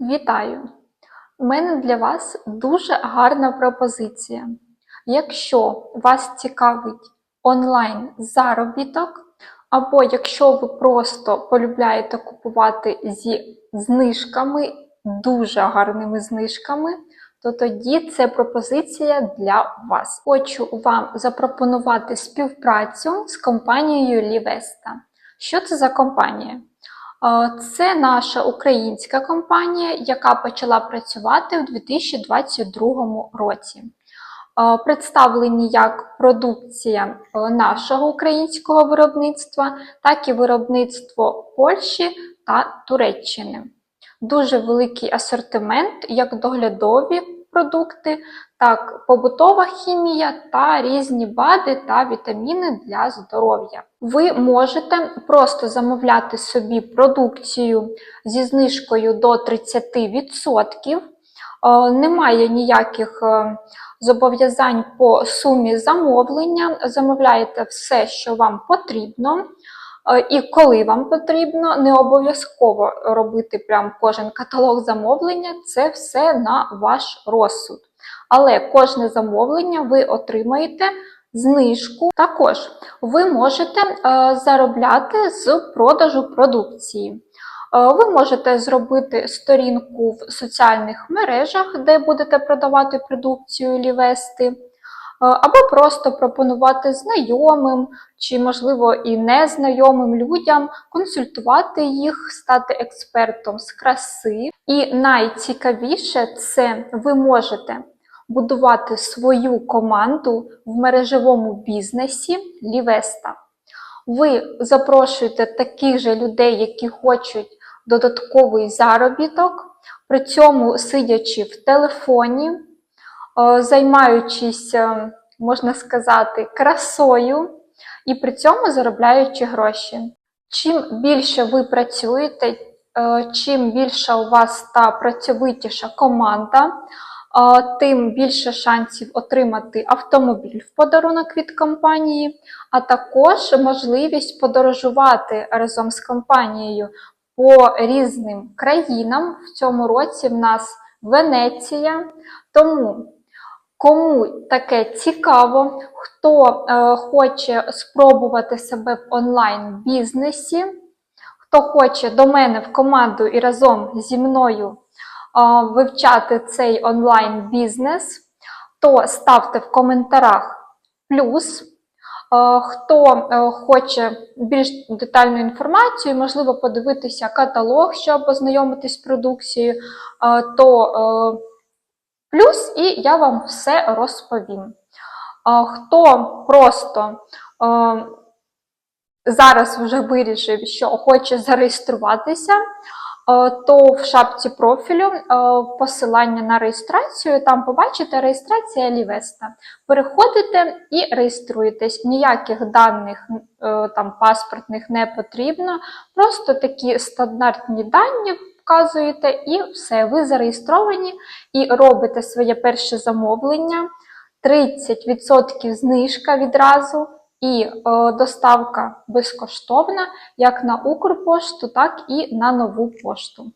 Вітаю! У мене для вас дуже гарна пропозиція. Якщо вас цікавить онлайн заробіток, або якщо ви просто полюбляєте купувати зі знижками, дуже гарними знижками, то тоді це пропозиція для вас. Хочу вам запропонувати співпрацю з компанією Livesta. Що це за компанія? Це наша українська компанія, яка почала працювати у 2022 році. Представлені як продукція нашого українського виробництва, так і виробництво Польщі та Туреччини. Дуже великий асортимент, як доглядові продукти, так побутова хімія та різні БАДи та вітаміни для здоров'я. Ви можете просто замовляти собі продукцію зі знижкою до 30%. Е, Немає ніяких е, зобов'язань по сумі замовлення. Замовляєте все, що вам потрібно. Е, І коли вам потрібно, не обов'язково робити прям кожен каталог замовлення, це все на ваш розсуд. Але кожне замовлення ви отримаєте знижку. Також ви можете е, заробляти з продажу продукції. Е, Ви можете зробити сторінку в соціальних мережах, де будете продавати продукцію Лівести, або просто пропонувати знайомим чи, можливо, і незнайомим людям консультувати їх, стати експертом з краси. І найцікавіше це ви можете будувати свою команду в мережевому бізнесі Лівеста. Ви запрошуєте таких же людей, які хочуть додатковий заробіток, при цьому сидячи в телефоні, е, займаючись, е, можна сказати, красою і при цьому заробляючи гроші. Чим більше ви працюєте, е, чим більша у вас та працьовитіша команда, е, тим більше шансів отримати автомобіль в подарунок від компанії, а також можливість подорожувати разом з компанією по різним країнам. В цьому році в нас Венеція. Тому Кому таке цікаво, хто е, хоче спробувати себе в онлайн-бізнесі, хто хоче до мене в команду і разом зі мною е, вивчати цей онлайн-бізнес, то ставте в коментарях плюс. Е, Хто е, хоче більш детальну інформацію, можливо, подивитися каталог, щоб ознайомитись з продукцією, е, то плюс, і я вам все розповім. Хто просто зараз вже вирішив, що хоче зареєструватися, то в шапці профілю посилання на реєстрацію, там побачите реєстрація Лівеста. Переходите і реєструєтесь. Ніяких даних е, там паспортних не потрібно, просто такі стандартні дані вказуєте, і все, ви зареєстровані і робите своє перше замовлення. 30% знижка відразу, і е, доставка безкоштовна як на Укрпошту, так і на нову пошту.